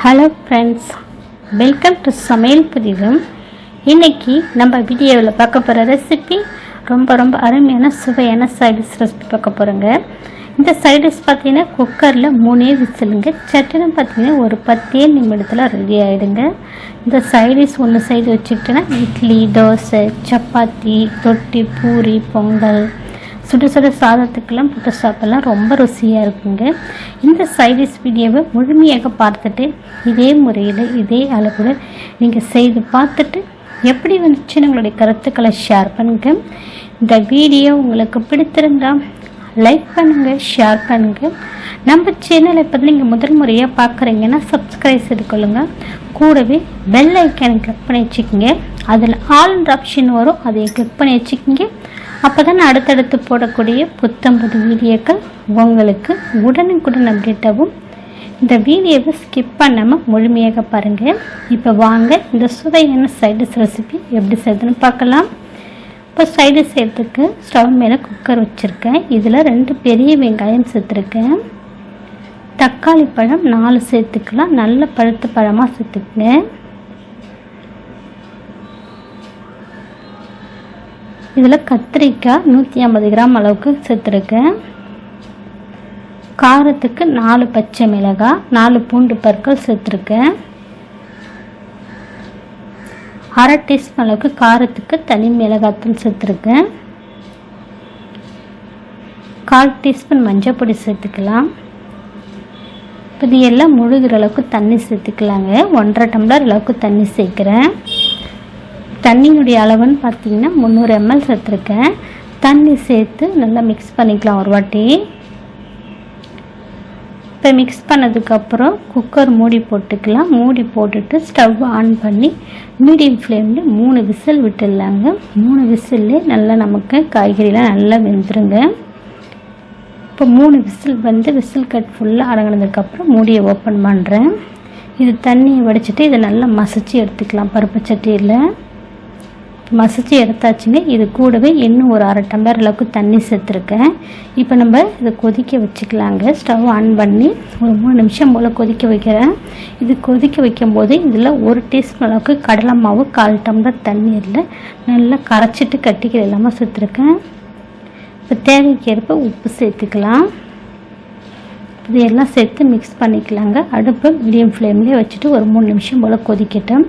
Hello friends welcome to சமையல் புதிதும் இன்றைக்கி நம்ம வீடியோவில் பார்க்க போகிற ரெசிபி ரொம்ப ரொம்ப அருமையான சுவையான சைடிஷ் ரெசிபி பார்க்க போகிறோங்க இந்த சைடிஷ் பார்த்தீங்கன்னா குக்கரில் மூணே விசிலுங்க. சட்டுன்னு பார்த்தீங்கன்னா ஒரு பத்தே நிமிடத்தில் ரெடி ஆகிடுங்க இந்த சைடிஷ் ஒன்று சைடு வச்சுக்கிட்டோன்னா இட்லி தோசை சப்பாத்தி தொட்டி பூரி பொங்கல் சுட சுட சாதத்துக்கெல்லாம் புட்டு சாப்பெல்லாம் ரொம்ப ருசியாக இருக்குங்க. இந்த சைடிஷ் வீடியோவை முழுமையாக பார்த்துட்டு இதே முறையில் இதே அளவில் நீங்கள் செய்து பார்த்துட்டு எப்படி வந்துச்சுன்னு உங்களுடைய கருத்துக்களை ஷேர் பண்ணுங்கள் இந்த வீடியோ உங்களுக்கு பிடித்திருந்தால் லைக் பண்ணுங்கள் ஷேர் பண்ணுங்கள் நம்ம சேனலை இப்போ நீங்கள் முதல் முறையாக பார்க்குறீங்கன்னா சப்ஸ்கிரைப் செய்து கொள்ளுங்கள் கூடவே பெல் ஐக்கானை கிளிக் பண்ணி வச்சுக்கோங்க. அதில் ஆல் ஆப்ஷன் வரும் அதை கிளிக் பண்ணி வச்சுக்கோங்க. அப்போ தான் அடுத்தடுத்து போடக்கூடிய புத்தம்பது வீடியோக்கள் உங்களுக்கு உடனுக்குடன் அப்டேட்டாகவும் இந்த வீடியோவை ஸ்கிப் பண்ணாமல் முழுமையாக பாருங்கள் இப்போ வாங்க இந்த சுவையான சைடிஷ் ரெசிபி எப்படி செய்யுதுன்னு பார்க்கலாம். இப்போ சைடு செய்கிறதுக்கு ஸ்டவ் மேலே குக்கர் வச்சுருக்கேன். இதில் ரெண்டு பெரிய வெங்காயம் சேர்த்துருக்கேன். தக்காளி பழம் நாலு சேர்த்துக்கலாம். நல்ல பழுத்த பழமாக சேர்த்துக்குங்க. இதில் கத்திரிக்காய் நூற்றி ஐம்பது கிராம் அளவுக்கு சேர்த்துருக்கேன். காரத்துக்கு நாலு பச்சை மிளகாய் நாலு பூண்டு பற்கள் சேர்த்துருக்கேன். அரை டீஸ்பூன் அளவுக்கு காரத்துக்கு தனி மிளகாத்தூள் சேர்த்துருக்கேன். கால் டீஸ்பூன் மஞ்சள் பொடி சேர்த்துக்கலாம். இது எல்லாம் முழுகிற அளவுக்கு தண்ணி சேர்த்துக்கலாங்க. ஒன்றரை டம்ளர் அளவுக்கு தண்ணி சேர்க்குறேன். தண்ணியுடைய அளவுன்னு பார்த்தீங்கன்னா முந்நூறு எம்எல் சேர்த்துருக்கேன். தண்ணி சேர்த்து நல்லா மிக்ஸ் பண்ணிக்கலாம் ஒரு வாட்டி. இப்போ மிக்ஸ் பண்ணதுக்கப்புறம் குக்கர் மூடி போட்டுக்கலாம். மூடி போட்டுட்டு ஸ்டவ் ஆன் பண்ணி மீடியம் ஃப்ளேமில் மூணு விசில் விட்டுடலாங்க. மூணு விசில்லே நல்லா நமக்கு காய்கறிலாம் நல்லா வெந்துருங்க. இப்போ மூணு விசில் வந்து விசில் கட் ஃபுல்லாக அடங்கினதுக்கப்புறம் மூடியை ஓப்பன் பண்ணுறேன் இது தண்ணியை வடிச்சிட்டு இதை நல்லா மசிச்சு எடுத்துக்கலாம் பருப்பு சட்டியில். மசிச்சு எடுத்தாச்சுங்க. இது கூடவே இன்னும் ஒரு அரை டம்ளர் அளவுக்கு தண்ணி சேர்த்துருக்கேன். இப்போ நம்ம இதை கொதிக்க வச்சுக்கலாங்க. ஸ்டவ் ஆன் பண்ணி ஒரு மூணு நிமிஷம் போல் கொதிக்க வைக்கிறேன். இது கொதிக்க வைக்கும்போது இதில் ஒரு டீஸ்பூன் அளவுக்கு கடலை மாவு கால் டம்ளர் தண்ணீரில் நல்லா கரைச்சிட்டு கட்டிக்கிற இல்லாமல் சேர்த்துருக்கேன். இப்போ தேவைக்கு ஏற்ப உப்பு சேர்த்துக்கலாம். இதையெல்லாம் சேர்த்து மிக்ஸ் பண்ணிக்கலாங்க. அடுப்பு மீடியம் ஃப்ளேம்லேயே வச்சுட்டு ஒரு மூணு நிமிஷம் போல் கொதிக்கட்டும்.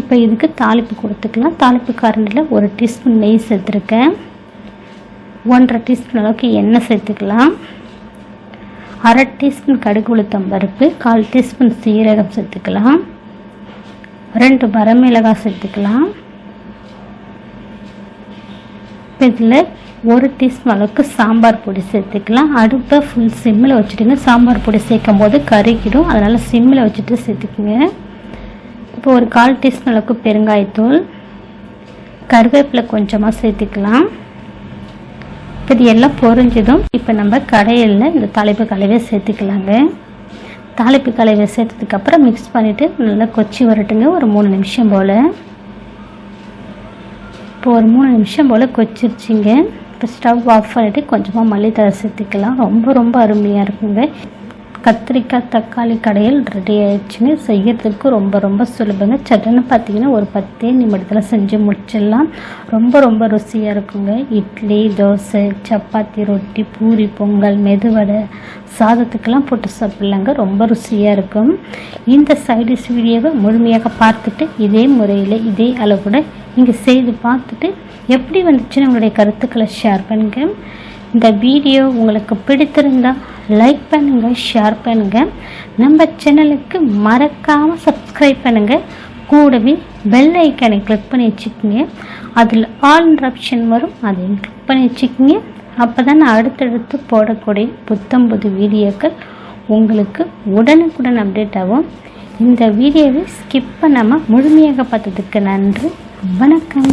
இப்போ இதுக்கு தாளிப்பு கொடுத்துக்கலாம். தாளிப்பு கரண்டில் ஒரு டீஸ்பூன் நெய் சேர்த்துருக்கேன். ஒன்றரை டீஸ்பூன் அளவுக்கு எண்ணெய் சேர்த்துக்கலாம். அரை டீஸ்பூன் கடுகு உளுத்தம் பருப்பு கால் டீஸ்பூன் சீரகம் சேர்த்துக்கலாம். ரெண்டு வரமிளகாய் சேர்த்துக்கலாம். இதில் ஒரு டீஸ்பூன் அளவுக்கு சாம்பார் பொடி சேர்த்துக்கலாம். அடுப்பை ஃபுல் சிம்மில் வச்சுட்டுங்க. சாம்பார் பொடி சேர்க்கும் போது கருகிடும். அதனால் சிம்மில் வச்சுட்டு சேர்த்துக்குங்க. இப்போ ஒரு கால் டீஸ்பூன் அளவுக்கு பெருங்காயத்தூள் கருவேப்பிலை கொஞ்சமாக சேர்த்துக்கலாம். இப்போ இது எல்லாம் பொறிஞ்சதும் இப்போ நம்ம கடையில் இந்த தலைப்பு கலவையை சேர்த்துக்கலாங்க. தாளிப்பு கலவையை சேர்த்ததுக்கப்புறம் மிக்ஸ் பண்ணிவிட்டு நல்லா கொச்சி வரட்டுங்க. ஒரு மூணு நிமிஷம் போல். இப்போ ஒரு மூணு நிமிஷம் போல் கொச்சிருச்சிங்க. இப்போ ஸ்டவ் ஆஃப் பண்ணிவிட்டு கொஞ்சமாக மல்லித்தழை சேர்த்துக்கலாம். ரொம்ப ரொம்ப அருமையாக இருக்குங்க. கத்திரிக்காய் தக்காளி கடையில் ரெடி ஆயிடுச்சுங்க. செய்யறதுக்கு ரொம்ப ரொம்ப சுலபங்க. சட்டுன்னு பார்த்தீங்கன்னா ஒரு பத்தே நிமிடத்தில் செஞ்சு முடிச்சிடலாம். ரொம்ப ரொம்ப ருசியாக இருக்குங்க. இட்லி தோசை சப்பாத்தி ரொட்டி பூரி பொங்கல் மெதுவடை சாதத்துக்கெல்லாம் போட்டு சாப்பிட்லாங்க. ரொம்ப ருசியாக இருக்கும். இந்த சைடிஷ் வீடியோவை முழுமையாக பார்த்துட்டு இதே முறையில் இதே அளவுட நீங்கள் செய்து பார்த்துட்டு எப்படி வந்துச்சுன்னு உங்களுடைய கருத்துக்களை ஷேர் பண்ணுங்கள் இந்த வீடியோ உங்களுக்கு பிடித்திருந்தால் லைக் பண்ணுங்கள் ஷேர் பண்ணுங்கள் நம்ம சேனலுக்கு மறக்காமல் சப்ஸ்கிரைப் பண்ணுங்கள் கூடவே பெல் ஐக்கனை கிளிக் பண்ணி வச்சுக்கோங்க. அதில் ஆல் ஆப்ஷன் வரும் அதையும் கிளிக் பண்ணி வச்சுக்கோங்க. அப்போ தான் நான் அடுத்தடுத்து போடக்கூடிய புத்தம் புது வீடியோக்கள் உங்களுக்கு உடனுக்குடன் அப்டேட் ஆகும். இந்த வீடியோவை ஸ்கிப் பண்ணாமல் முழுமையாக பார்த்ததுக்கு நன்றி. வணக்கம்.